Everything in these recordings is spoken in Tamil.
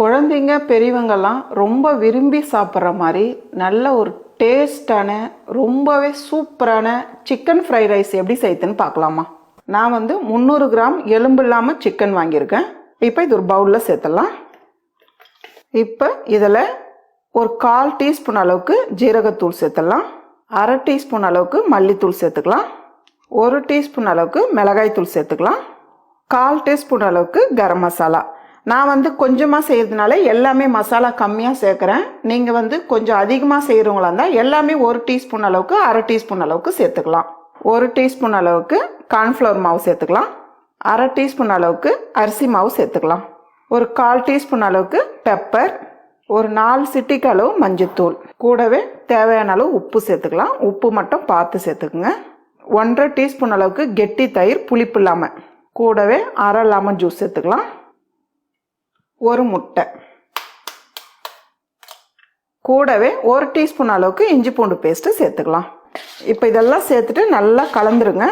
குழந்தைங்க பெரியவங்கெல்லாம் ரொம்ப விரும்பி சாப்பிட்ற மாதிரி நல்ல ஒரு டேஸ்டான ரொம்பவே சூப்பரான சிக்கன் ஃப்ரைட் ரைஸ் எப்படி செய்யுதுன்னு பார்க்கலாமா? நான் வந்து முந்நூறு கிராம் எலும்பு இல்லாமல் சிக்கன் வாங்கியிருக்கேன். இப்போ இது ஒரு பவுலில் சேர்த்துடலாம். இப்போ இதில் ஒரு கால் டீஸ்பூன் அளவுக்கு ஜீரகத்தூள் சேர்த்துடலாம். அரை டீஸ்பூன் அளவுக்கு மல்லித்தூள் சேர்த்துக்கலாம். ஒரு டீஸ்பூன் அளவுக்கு மிளகாய் தூள் சேர்த்துக்கலாம். கால் டீஸ்பூன் அளவுக்கு கரம் மசாலா. நான் வந்து கொஞ்சமாக செய்கிறதுனால எல்லாமே மசாலா கம்மியாக சேர்க்குறேன். நீங்கள் வந்து கொஞ்சம் அதிகமாக செய்கிறவங்களா இருந்தால் எல்லாமே ஒரு டீஸ்பூன் அளவுக்கு அரை டீஸ்பூன் அளவுக்கு சேர்த்துக்கலாம். ஒரு டீஸ்பூன் அளவுக்கு கார்ன்ஃப்ளவர் மாவு சேர்த்துக்கலாம். அரை டீஸ்பூன் அளவுக்கு அரிசி மாவு சேர்த்துக்கலாம். ஒரு கால் டீஸ்பூன் அளவுக்கு பெப்பர். ஒரு நாலு சிட்டிக்கு அளவு மஞ்சத்தூள். கூடவே தேவையான அளவு உப்பு சேர்த்துக்கலாம். உப்பு மட்டும் பார்த்து சேர்த்துக்குங்க. ஒன்றரை டீஸ்பூன் அளவுக்கு கெட்டி தயிர் புளிப்பு இல்லாமல் கூடவே அரை லெமன் ஜூஸ் சேர்த்துக்கலாம். ஒரு முட்டை. கூடவே ஒரு டீஸ்பூன் அளவுக்கு இஞ்சி பூண்டு பேஸ்ட்டு சேர்த்துக்கலாம். இப்போ இதெல்லாம் சேர்த்துட்டு நல்லா கலந்துருங்க.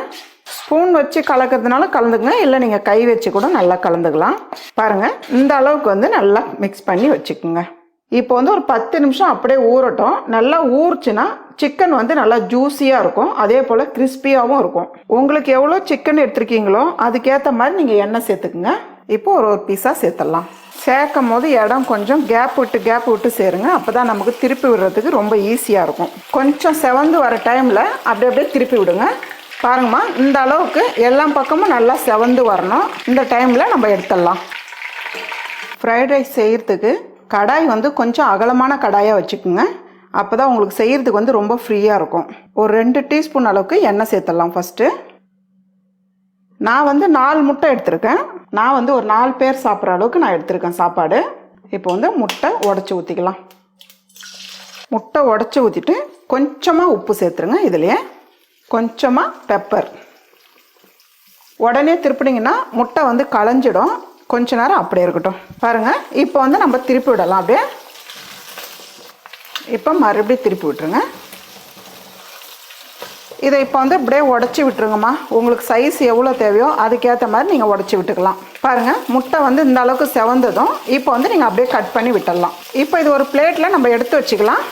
ஸ்பூன் வச்சு கலக்கிறதுனால கலந்துங்க இல்லை நீங்கள் கை வச்சு கூட நல்லா கலந்துக்கலாம். பாருங்கள் இந்த அளவுக்கு வந்து நல்லா மிக்ஸ் பண்ணி வச்சுக்கோங்க. இப்போ வந்து ஒரு பத்து நிமிஷம் அப்படியே ஊறட்டும். நல்லா ஊறுச்சுன்னா சிக்கன் வந்து நல்லா ஜூஸியாக இருக்கும். அதே போல் கிறிஸ்பியாகவும் இருக்கும். உங்களுக்கு எவ்வளோ சிக்கன் எடுத்துருக்கீங்களோ அதுக்கேற்ற மாதிரி நீங்கள் எண்ணெய் சேர்த்துக்குங்க. இப்போ ஒரு ஒரு பீஸாக சேர்த்துடலாம். சேர்க்கும் போது இடம் கொஞ்சம் கேப் விட்டு கேப் விட்டு சேருங்க. அப்போ தான் நமக்கு திருப்பி விடுறதுக்கு ரொம்ப ஈஸியாக இருக்கும். கொஞ்சம் செவந்து வர டைமில் அப்படி அப்படியே திருப்பி விடுங்க. பாருங்கம்மா இந்த அளவுக்கு எல்லா பக்கமும் நல்லா செவந்து வரணும். இந்த டைமில் நம்ம எடுத்துடலாம். ஃப்ரைட் ரைஸ் செய்கிறதுக்கு கடாய் வந்து கொஞ்சம் அகலமான கடாயாக வச்சுக்கோங்க. அப்போ தான் உங்களுக்கு செய்கிறதுக்கு வந்து ரொம்ப ஃப்ரீயாக இருக்கும். ஒரு ரெண்டு டீஸ்பூன் அளவுக்கு எண்ணெய் சேர்த்துடலாம் ஃபஸ்ட்டு நான் வந்து நாலு முட்டை எடுத்திருக்கேன். நான் வந்து ஒரு நாலு பேர் சாப்பிட்ற அளவுக்கு நான் எடுத்திருக்கேன் சாப்பாடு. இப்போ வந்து முட்டை உடச்சி ஊற்றிக்கலாம் முட்டை உடச்சி ஊற்றிட்டு கொஞ்சமாக உப்பு சேர்த்துருங்க இதுலேயே. கொஞ்சமாக பெப்பர் உடனே திருப்பினீங்கன்னா முட்டை வந்து களைஞ்சிடும். கொஞ்ச நேரம் அப்படியே இருக்கட்டும். பாருங்கள் இப்போ வந்து நம்ம திருப்பி விடலாம் அப்படியே. இப்போ மறுபடியும் திருப்பி விட்டுருங்க. இதை இப்போ வந்து இப்படியே உடச்சி விட்டுருங்கம்மா. உங்களுக்கு சைஸ் எவ்வளோ தேவையோ அதுக்கேற்ற மாதிரி நீங்கள் உடச்சி விட்டுக்கலாம். பாருங்கள் முட்டை வந்து இந்த அளவுக்கு செவந்ததும் இப்போ வந்து நீங்கள் அப்படியே கட் பண்ணி விட்டுடலாம் இப்போ இது ஒரு பிளேட்டில் நம்ம எடுத்து வச்சுக்கலாம்.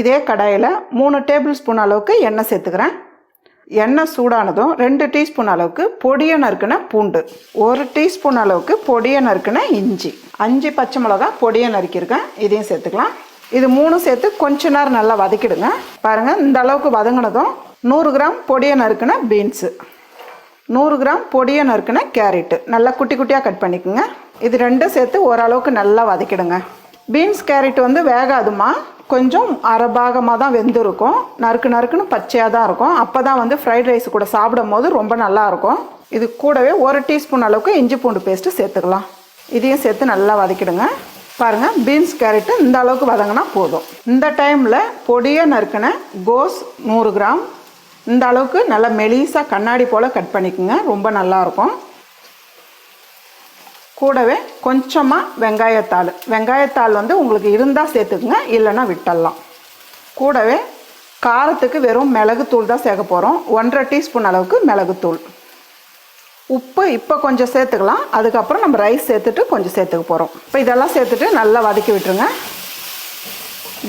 இதே கடாயில் மூணு டேபிள் ஸ்பூன் அளவுக்கு எண்ணெய் சேர்த்துக்கிறேன். எண்ணெய் சூடானதும் ரெண்டு டீஸ்பூன் அளவுக்கு பொடியை நறுக்கின பூண்டு. ஒரு டீஸ்பூன் அளவுக்கு பொடியை நறுக்கின இஞ்சி. அஞ்சு பச்சை மிளகா பொடியை நறுக்கியிருக்கேன். இதையும் சேர்த்துக்கலாம். இது மூணும் சேர்த்து கொஞ்ச நேரம் நல்லா வதக்கிடுங்க. பாருங்கள் இந்த அளவுக்கு வதங்கினதும் நூறு கிராம் பொடியை நறுக்கின பீன்ஸு. நூறு கிராம் பொடியை நறுக்கின கேரட்டு. நல்லா குட்டி குட்டியாக கட் பண்ணிக்கோங்க. இது ரெண்டும் சேர்த்து ஓரளவுக்கு நல்லா வதக்கிடுங்க. பீன்ஸ் கேரட் வந்து வேகாதுமா கொஞ்சம் அரைபாகமாக தான் வெந்திருக்கும். நறுக்கு நறுக்குன்னு பச்சையாக தான் இருக்கும். அப்போ தான் வந்து ஃப்ரைட் ரைஸ் கூட சாப்பிடும் போது ரொம்ப நல்லாயிருக்கும் இது கூடவே ஒரு டீஸ்பூன் அளவுக்கு இஞ்சி பூண்டு பேஸ்ட்டு சேர்த்துக்கலாம். இதையும் சேர்த்து நல்லா வதக்கிடுங்க. பாருங்கள் பீன்ஸ் கேரட்டு இந்த அளவுக்கு வதங்கினா போதும். இந்த டைமில் பொடியை நறுக்கின கோஸ் நூறு கிராம். இந்த அளவுக்கு நல்லா மெலிசாக கண்ணாடி போல் கட் பண்ணிக்கோங்க ரொம்ப நல்லாயிருக்கும் கூடவே கொஞ்சமாக வெங்காயத்தாள். வெங்காயத்தாள் வந்து உங்களுக்கு இருந்தால் சேர்த்துக்குங்க இல்லைன்னா விட்டுடலாம். கூடவே காரத்துக்கு வெறும் மிளகுத்தூள் தான் சேர்க்க போகிறோம் ஒன்றரை டீஸ்பூன் அளவுக்கு மிளகுத்தூள். உப்பு இப்போ கொஞ்சம் சேர்த்துக்கலாம். அதுக்கப்புறம் நம்ம ரைஸ் சேர்த்துட்டு கொஞ்சம் சேர்த்துக்க போகிறோம் இப்போ இதெல்லாம் சேர்த்துட்டு நல்லா வதக்கி விட்டுருங்க.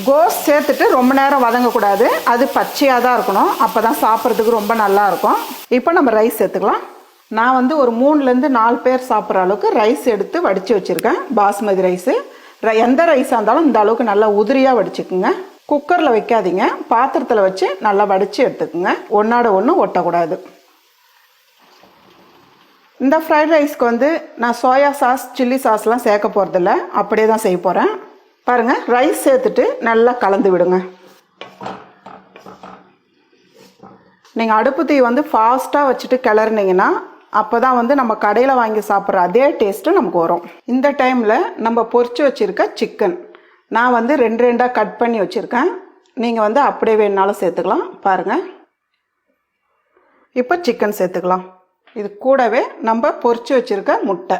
கோஸ் சேர்த்துட்டு ரொம்ப நேரம் வதங்கக்கூடாது. அது பச்சையாக தான் இருக்கணும். அப்போ தான் சாப்பிட்றதுக்கு ரொம்ப நல்லா இருக்கும். இப்போ நம்ம ரைஸ் சேர்த்துக்கலாம். நான் வந்து ஒரு மூணுலேருந்து நாலு பேர் சாப்பிட்ற அளவுக்கு ரைஸ் எடுத்து வடித்து வச்சுருக்கேன். பாஸ்மதி ரைஸு எந்த ரைஸாக இருந்தாலும் இந்த அளவுக்கு நல்லா உதிரியாக வடிச்சுக்குங்க. குக்கரில் வைக்காதீங்க. பாத்திரத்தில் வச்சு நல்லா வடித்து எடுத்துக்குங்க. ஒன்றோட ஒன்று ஒட்டக்கூடாது. இந்த ஃப்ரைட் ரைஸ்க்கு வந்து நான் சோயா சாஸ் சில்லி சாஸ்லாம் சேர்க்க போகிறதில்ல அப்படியே தான் செய்ய போகிறேன் பாருங்கள் ரைஸ் சேர்த்துட்டு நல்லா கலந்து விடுங்க. நீங்கள் அடுப்பு தீ வந்து ஃபாஸ்ட்டாக வச்சுட்டு கிளறினீங்கன்னா அப்போ தான் வந்து நம்ம கடையில் வாங்கி சாப்பிட்ற அதே டேஸ்ட்டு நமக்கு வரும். இந்த டைமில் நம்ம பொறிச்சு வச்சுருக்க சிக்கன் நான் வந்து ரெண்டு ரெண்டாக கட் பண்ணி வச்சுருக்கேன். நீங்கள் வந்து அப்படியே வேணுனாலும் சேர்த்துக்கலாம். பாருங்கள் இப்போ சிக்கன் சேர்த்துக்கலாம். இது கூடவே நம்ம பொறிச்சு வச்சுருக்க முட்டை.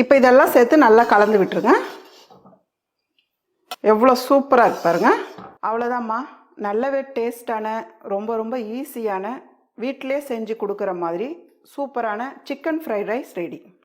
இப்போ இதெல்லாம் சேர்த்து நல்லா கலந்து விட்டுருங்க. எவ்வளோ சூப்பராக இருப்பாருங்க பாருங்க. அவ்வளோதாம்மா நல்லாவே டேஸ்டான ரொம்ப ரொம்ப ஈஸியான வீட்டிலே செஞ்சு கொடுக்குற மாதிரி சூப்பரான சிக்கன் ஃப்ரைட் ரைஸ் ரெடி.